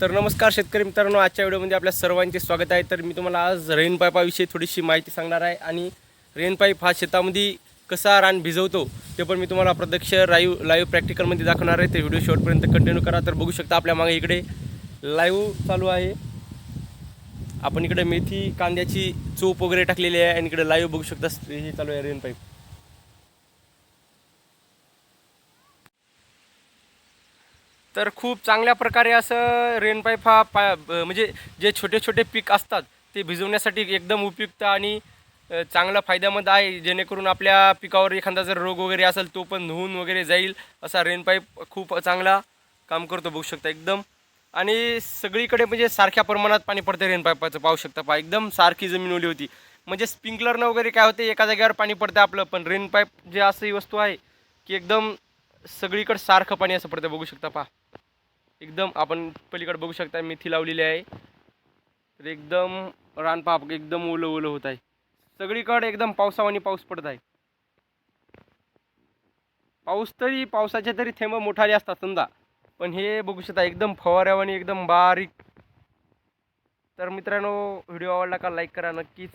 तर नमस्कार शेतकरी मित्रांनो आजच्या व्हिडिओमध्ये आपल्या सर्वांचे स्वागत आहे. तर मी तुम्हाला आज रेन पाईपाविषयी थोडीशी माहिती सांगणार आहे आणि रेन पाईप हा शेतामध्ये कसा रान भिजवतो ते पण मी तुम्हाला प्रत्यक्ष लाईव्ह लाईव्ह प्रॅक्टिकलमध्ये दाखवणार आहे. ते व्हिडिओ शेवटपर्यंत कंटिन्यू करा. तर बघू शकता आपल्या मागे इकडे लाईव्ह चालू आहे. आपण इकडे मेथी कांद्याची चोप वगैरे टाकलेली आहे आणि इकडे लाईव्ह बघू शकता हे चालू आहे रेन पाईप तर खूप चांगल्या प्रकारे असं रेन पाईप हा पा म्हणजे जे छोटे छोटे पीक असतात ते भिजवण्यासाठी एकदम उपयुक्त आणि चांगला फायद्यामंद आहे. जेणेकरून आपल्या पिकावर एखादा जर रोग वगैरे असेल तो पण धुवून वगैरे जाईल. असा रेन पाईप खूप चांगला काम करतो बघू शकता एकदम. आणि सगळीकडे म्हणजे सारख्या प्रमाणात पाणी पडते रेनपाईपाचं पाहू शकता पा एकदम सारखी जमीन ओली होती. म्हणजे स्प्रिंकलरनं वगैरे काय होते एका जागेवर पाणी पडतं आपलं. पण रेन पाईप जे असं वस्तू आहे की एकदम सगळीकडे सारखं पाणी असं पडतं बघू शकता पहा. एकदम आपण पलीकडे बघू शकता मेथी लावलेली आहे. तर एकदम रान पहा एकदम ओलं ओलं होत आहे. सगळीकडे एकदम पावसावानी पाऊस पडत आहे. पाऊस तरी पावसाचे तरी थेंब मोठाले असतात समजा. पण हे बघू शकता एकदम फवाऱ्यावानी एकदम बारीक. तर मित्रांनो व्हिडिओ आवडला का लाईक करा नक्कीच.